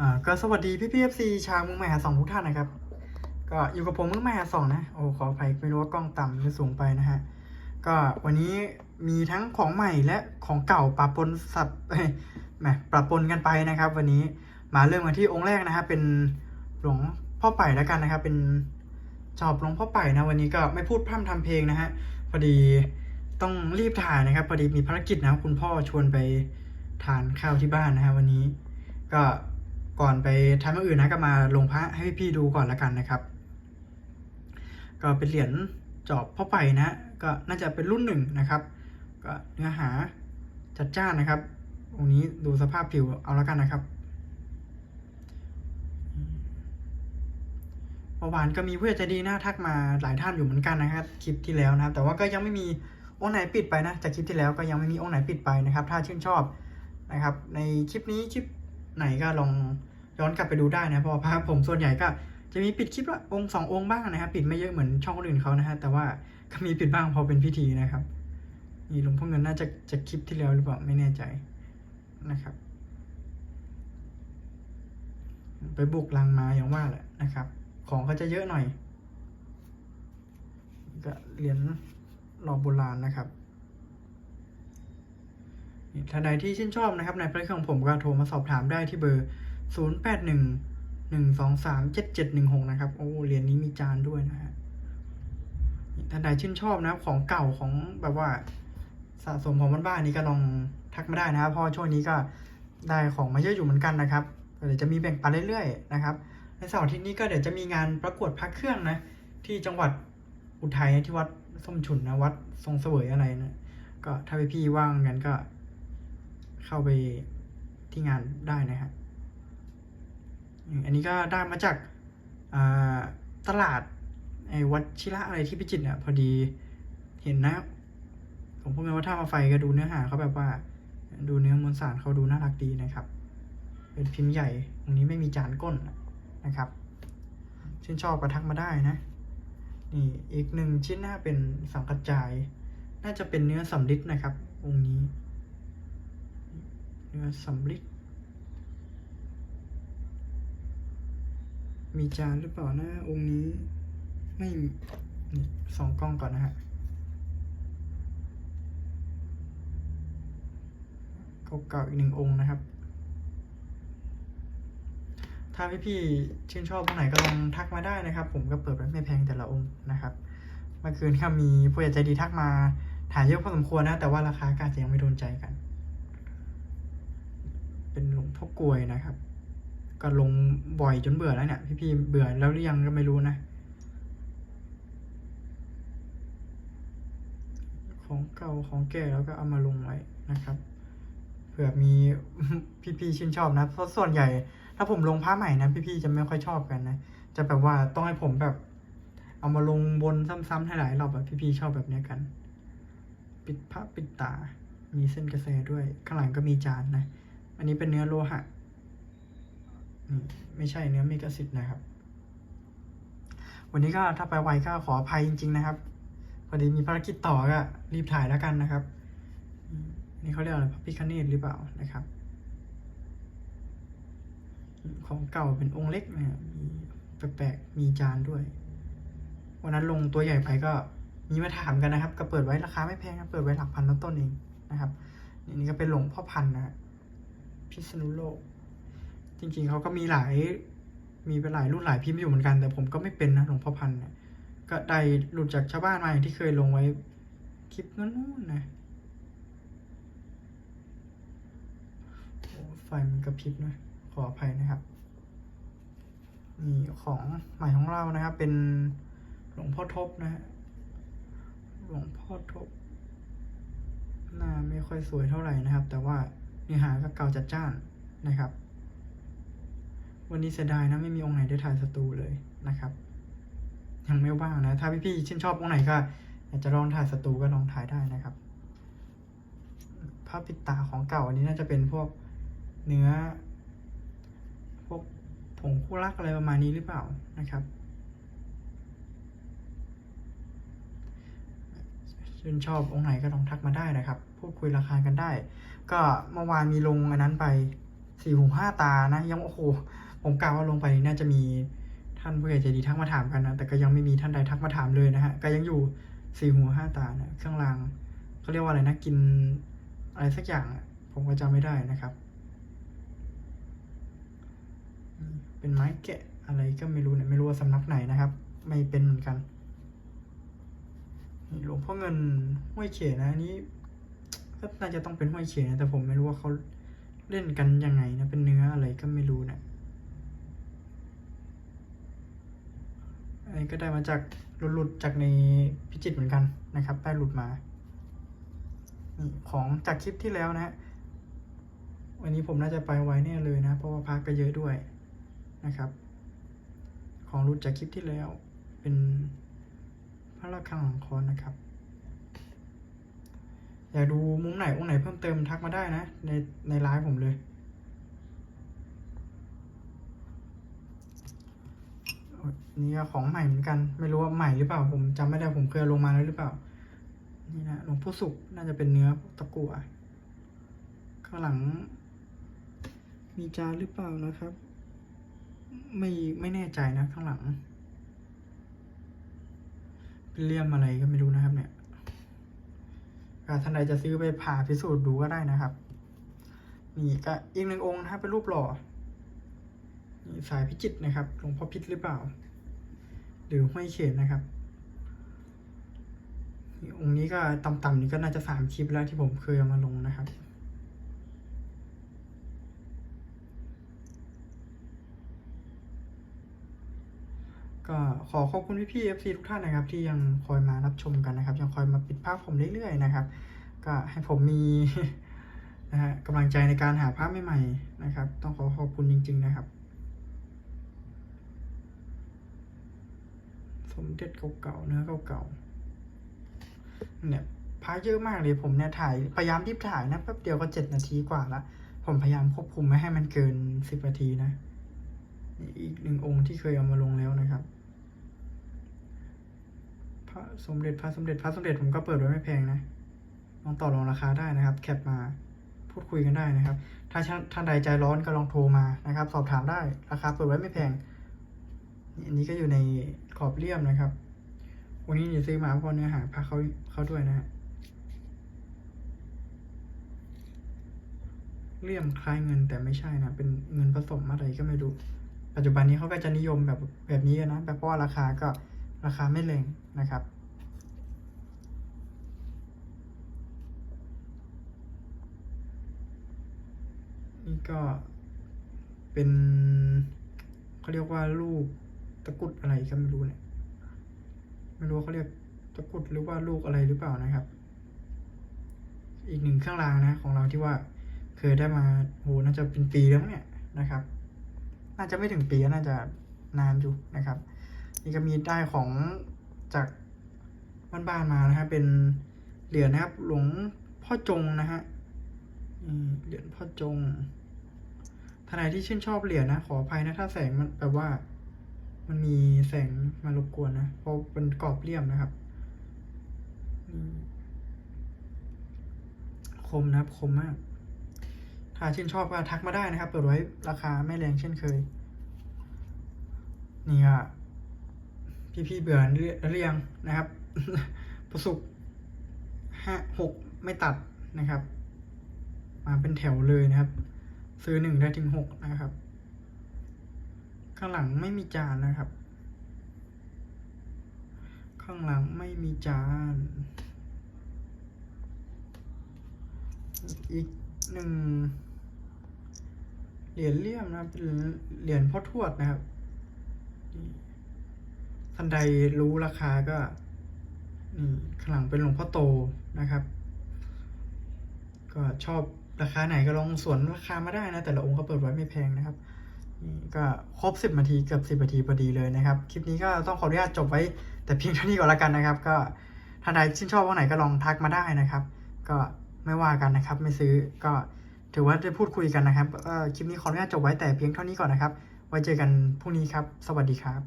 อ่าก็สวัสดีพี่พีเอฟซีชาวเมืองใหม่หาสองทุกท่านนะครับ ก็อยู่กับผมเมืองใหม่หาสองนะ โอ้ขออภัยไม่รู้ว่ากล้องต่ำหรือสูงไปนะฮะ ก็วันนี้มีทั้งของใหม่และของเก่าปะปนสับแหมปะปนกันไปนะครับ วันนี้มาเริ่มกันที่องค์แรกนะครับเป็นหลวงพ่อไป่แล้วกันนะครับ เป็นจอบหลวงพ่อไป่นะ วันนี้ก็ไม่พูดพร่ำทำเพลงนะฮะพอดีต้องรีบถ่ายนะครับพอดีมีภารกิจนะคุณพ่อชวนไปทานข้าวที่บ้านนะฮะวันนี้ ก็ ก่อนไปทำอย่างอื่นนะก็มาลงพระให้พี่ดูก่อนละกันนะครับ ก็เป็นเหรียญจอบพ่อไปนะ ก็น่าจะเป็นรุ่นหนึ่งนะครับ ก็เนื้อหาจัดจ้านนะครับองนี้ดูสภาพผิวเอาละกันนะครับเมื่อวานก็มีผู้ใหญ่ใจดีนะทักมาหลายท่านอยู่เหมือนกันนะครับคลิปที่แล้วนะครับ แต่ว่าก็ยังไม่มีองค์ไหนปิดไปนะ จากคลิปที่แล้วก็ยังไม่มีองค์ไหนปิดไปนะครับ ถ้าชื่นชอบนะครับ ในคลิปนี้คลิป ไหนก็ลองย้อนกลับไปดูได้นะเพราะว่าพผมส่วนใหญ่ก็จะมีปิดคลิปละองค์สององค์บ้างนะครับปิดไม่เยอะเหมือนช่องคนอื่นเขานะฮะแต่ว่าก็มีปิดบ้างพอเป็นพิธีนะครับนี่หลวงพ่อเงินน่าจะจะคลิปที่แล้วหรือเปล่าไม่แน่ใจนะครับ ไปบุกลังมาอย่างว่าแหละนะครับ ของก็จะเยอะหน่อยก็เหรียญหล่อโบราณนะครับ ท่านใดที่ชื่นชอบนะครับในผลิตของผมก็โทรมาสอบถามได้ที่เบอร์ 0 8 1 1 2 3 7 7 1 6 นะครับ โอ้เหรียญนี้มีจานด้วยนะฮะท่านใดชื่นชอบนะครับของเก่าของแบบว่าสะสมของบ้านๆนี้ก็ลองทักมาได้นะครับเพราะช่วงนี้ก็ได้ของมาเยอะอยู่เหมือนกันนะครับเดี๋ยวจะมีแบ่งปันเรื่อยๆนะครับ ในเสาร์อาทิตย์นี้ก็เดี๋ยวจะมีงานประกวดพระเครื่องนะ ที่จังหวัดอุทัยที่วัดส้มฉุนนะวัดทรงเสวยอะไรนะก็ถ้าพี่ว่างกันก็ เข้าไปที่งานได้นะฮะอันนี้ก็ได้มาจากาตลาดไอ้วัดชิระอะไรที่พิจิตรเนี่ยพอดีเห็นนะ ผมพูดกันว่าถ้ามาไฟก็ดูเนื้อหาเขาแบบว่าดูเนื้อมวลสารเขาดูน่ารักดีนะครับ เป็นพิมพ์ใหญ่ตรงนี้ไม่มีจานก้นนะครับชื่นชอบกระทักมาได้นะ นี่อีกหนึ่งชิ้นน่าเป็นสังกัจจาย น่าจะเป็นเนื้อสำลิดนะครับองค์นี้ เนื้อสำลิดมีจานหรือเปล่านะองค์นี้ไม่สองกล้องก่อนนะฮะเก่าๆอีกหนึ่งองค์นะครับ ถ้าพี่ๆชื่นชอบตรงไหนก็ลองทักมาได้นะครับ ผมก็เปิดไว้ไม่แพงแต่ละองค์นะครับ เมื่อคืนก็มีผู้ใหญ่ใจดีทักมาถ่ายเยอะพอสมควรนะ แต่ว่าราคาก็อาจจะยังไม่โดนใจกัน พ่อกลวยนะครับ ก็ลงบ่อยจนเบื่อแล้วเนี่ยพี่ๆเบื่อแล้วหรือยังก็ไม่รู้นะของเก่าของแก่แล้วก็เอามาลงไว้นะครับเผื่อมีพี่ๆชื่นชอบนะเพราะส่วนใหญ่ ถ้าผมลงผ้าใหม่นะพี่ๆจะไม่ค่อยชอบกันนะจะแบบว่าต้องให้ผมแบบ เอามาลงบนซ้ำๆให้หลายรอบแบบพี่ๆชอบแบบนี้กัน ปิดผ้าปิดตา มีเส้นกระแสด้วย ข้างหลังก็มีจานนะ อันนี้เป็นเนื้อโลหะนี่ไม่ใช่เนื้อเมกะสิทธ์นะครับ วันนี้ก็ถ้าไปไวก็ขออภัยจริง ๆ นะครับพอดีมีภารกิจต่อก็รีบถ่ายแล้วกันนะครับอืมนี่เขาเรียกอะไรพระพิคเนตหรือเปล่านะครับ ของเก่าเป็นองค์เล็กเนี่ยมีแปลกๆมีจานด้วย วันนั้นลงตัวใหญ่ไปก็มีมาถามกันนะครับ ก็เปิดไว้ราคาไม่แพงครับเปิดไว้หลักพันต้นๆเองนะครับ นี่ก็เป็นหลวงพ่อพันธุ์นะฮะ พิษณุโลก จริงๆเขาก็มีหลายมีเป็นหลายรุ่นหลายพิมพ์อยู่เหมือนกัน แต่ผมก็ไม่เป็นนะหลวงพ่อพันธ์เนี่ยก็ได้หลุดจากชาวบ้านมาอย่างที่เคยลงไว้คลิปนู้นๆนะโอ้ไฟมันกระพริบนะขออภัยนะครับนี่ของใหม่ของเรานะครับ เป็นหลวงพ่อทบนะฮะหลวงพ่อทบหน้าไม่ค่อยสวยเท่าไหร่นะครับ แต่ว่า เนื้อหาก็เก่าจัดจ้านนะครับ วันนี้เสียดายนะไม่มีองค์ไหนได้ถ่ายสตูเลยนะครับยังไม่ว่างนะ ถ้าพี่ๆชื่นชอบองค์ไหนก็อยากจะลองถ่ายสตูก็ลองถ่ายได้นะครับภาพปิดตาของเก่าอันนี้น่าจะเป็นพวกเนื้อ พวกผงคู่รักอะไรประมาณนี้หรือเปล่านะครับ ชื่นชอบองค์ไหนก็ลองทักมาได้นะครับ พูดคุยราคากันได้ ก็เมื่อวานมีลงอันนั้นไปสี่หูห้าตานะ ยังโอ้โหผมกล่าวว่าลงไปน่าจะมีท่านผู้ใหญ่ใจดีทักมาถามกันนะแต่ก็ยังไม่มีท่านใดทักมาถามเลยนะฮะก็ยังอยู่สี่หูห้าตานะเครื่องรางเขาเรียกว่าอะไรนะกินอะไรสักอย่างผมก็จำไม่ได้นะครับ เป็นไม้แกะอะไรก็ไม่รู้เนี่ยไม่รู้ว่าสำนักไหนนะครับ ไม่เป็นเหมือนกัน หลวงพ่อเงินห้วยเขนะอันนี้ก็น่าจะต้องเป็นห้วยเขนะแต่ผมไม่รู้ว่าเขาเล่นกันยังไงนะ เป็นเนื้ออะไรก็ไม่รู้นะอันนี้ก็ได้มาจากหลุดๆจากในพิจิตเหมือนกันนะครับได้หลุดมานี่ของจากคลิปที่แล้วนะ วันนี้ผมน่าจะไปไวแน่เลยนะ เพราะว่าพักก็เยอะด้วยนะครับ ของรุ่นจากคลิปที่แล้วเป็น พระระฆังหลังคอนนะครับ อยากดูมุมไหนองค์ไหนเพิ่มเติมทักมาได้นะ ในในไลฟ์ผมเลย นี่ก็ของใหม่เหมือนกัน ไม่รู้ว่าใหม่หรือเปล่า ผมจำไม่ได้ผมเคยลงมาแล้วหรือเปล่า นี่นะหลวงพ่อสุขน่าจะเป็นเนื้อตะกั่วข้างหลัง มีจานหรือเปล่านะครับ ไม่ไม่แน่ใจนะข้างหลัง เป็นเลี่ยมอะไรก็ไม่รู้นะครับ เนี่ยอ่าท่านใดจะซื้อไปผ่าพิสูจน์ดูก็ได้นะครับ นี่ก็อีกหนึ่งองค์นะครับเป็นรูปหล่อนี่สายพิจิตนะครับหลวงพ่อพิษหรือเปล่า หรือห้วยเขตนะครับองค์นี้ก็ต่ำๆนี่ก็น่าจะสามคลิปแล้วที่ผมเคยเอามาลงนะครับ ก็ขอขอบคุณพี่ๆ FC ทุกท่านนะครับ ที่ยังคอยมารับชมกันนะครับ ยังคอยมาปิดภาพผมเรื่อยๆนะครับ ก็ให้ผมมีนะฮะกำลังใจในการหาภาพใหม่ๆนะครับ ต้องขอขอบคุณจริง ๆ นะครับ สมเด็จเก่าๆเนื้อเก่าๆเนี่ยพาเยอะมากเลยผมเนี่ยถ่ายพยายามรีบถ่ายนะแป๊บเดียวก็เจ็ดนาทีกว่าละผมพยายามควบคุมไม่ให้มันเกินสิบนาทีนะอีกหนึ่งองค์ที่เคยเอามาลงแล้วนะครับ ระสมเด็จพระสมเด็จพระสมเด็จผมก็เปิดไว้ไม่แพงนะลองต่อรองราคาได้นะครับ แคปมาพูดคุยกันได้นะครับ ถ้าท่านใดใจร้อนก็ลองโทรมานะครับ สอบถามได้ราคาเปิดไว้ไม่แพงอันนี้ก็อยู่ในขอบเลี่ยมนะครับ วันนี้นี่ซื้อมาเพราะเนื้อหาพาเขาเขาด้วยนะฮะเลี่ยมคล้ายเงินแต่ไม่ใช่นะ เป็นเงินผสมอะไรก็ไม่รู้ ปัจจุบันนี้เขาก็จะนิยมแบบแบบนี้นนะแบบเพราะว่าราคาก็ ราคาไม่แรงนะครับ นี่ก็เป็นเขาเรียกว่าลูกตะกุดอะไรก็ไม่รู้เนี่ย ไม่รู้เขาเรียกตะกุดหรือว่าลูกอะไรหรือเปล่านะครับ อีกหนึ่งเครื่องรางนะของเราที่ว่าเคยได้มาโหน่าจะเป็นปีแล้วเนี่ยนะครับ น่าจะไม่ถึงปีน่าจะนานอยู่นะครับ นี่ก็มีได้ของจากบ้านๆมานะฮะเป็นเหรียญนะครับ หลวงพ่อจงนะฮะเหรียญพ่อจงท่านไหนที่ชื่นชอบเหรียญนะ ขออภัยนะถ้าแสงมันแบบว่า มันมีแสงมารบกวนนะเพราะเป็นกรอบเลี่ยมนะครับคมนะครับคมมาก ถ้าชื่นชอบก็ทักมาได้นะครับ เปิดไว้ราคาไม่แรงเช่นเคย นี่ก็ พี่ๆเบื่อเรียงนะครับประสุกห้าหกไม่ตัดนะครับ มาเป็นแถวเลยนะครับ ซื้อหนึ่งได้ถึงหกนะครับ ข้างหลังไม่มีจานนะครับ ข้างหลังไม่มีจานอีกหนึ่งเหรียญเลี่ยมนะครับเป็นเหรียญพ่อทวดนะครับ ท่านใดรู้ราคาก็นี่ข้างหลังเป็นหลวงพ่อโตนะครับ ก็ชอบราคาไหนก็ลองสวนราคามาได้นะ แต่ละองค์ก็เปิดไว้ไม่แพงนะครับนี่ก็ครบสิบนาทีเกือบสิบนาทีพอดีเลยนะครับ คลิปนี้ก็ต้องขออนุญาตจบไว้ แต่เพียงเท่านี้ก่อนละกันนะครับ ก็ท่านใดชื่นชอบว่าไหนก็ลองทักมาได้นะครับ ก็ไม่ว่ากันนะครับ ไม่ซื้อก็ถือว่าได้พูดคุยกันนะครับก็คลิปนี้ขออนุญาตจบไว้แต่เพียงเท่านี้ก่อนนะครับ ไว้เจอกันพรุ่งนี้ครับ สวัสดีครับ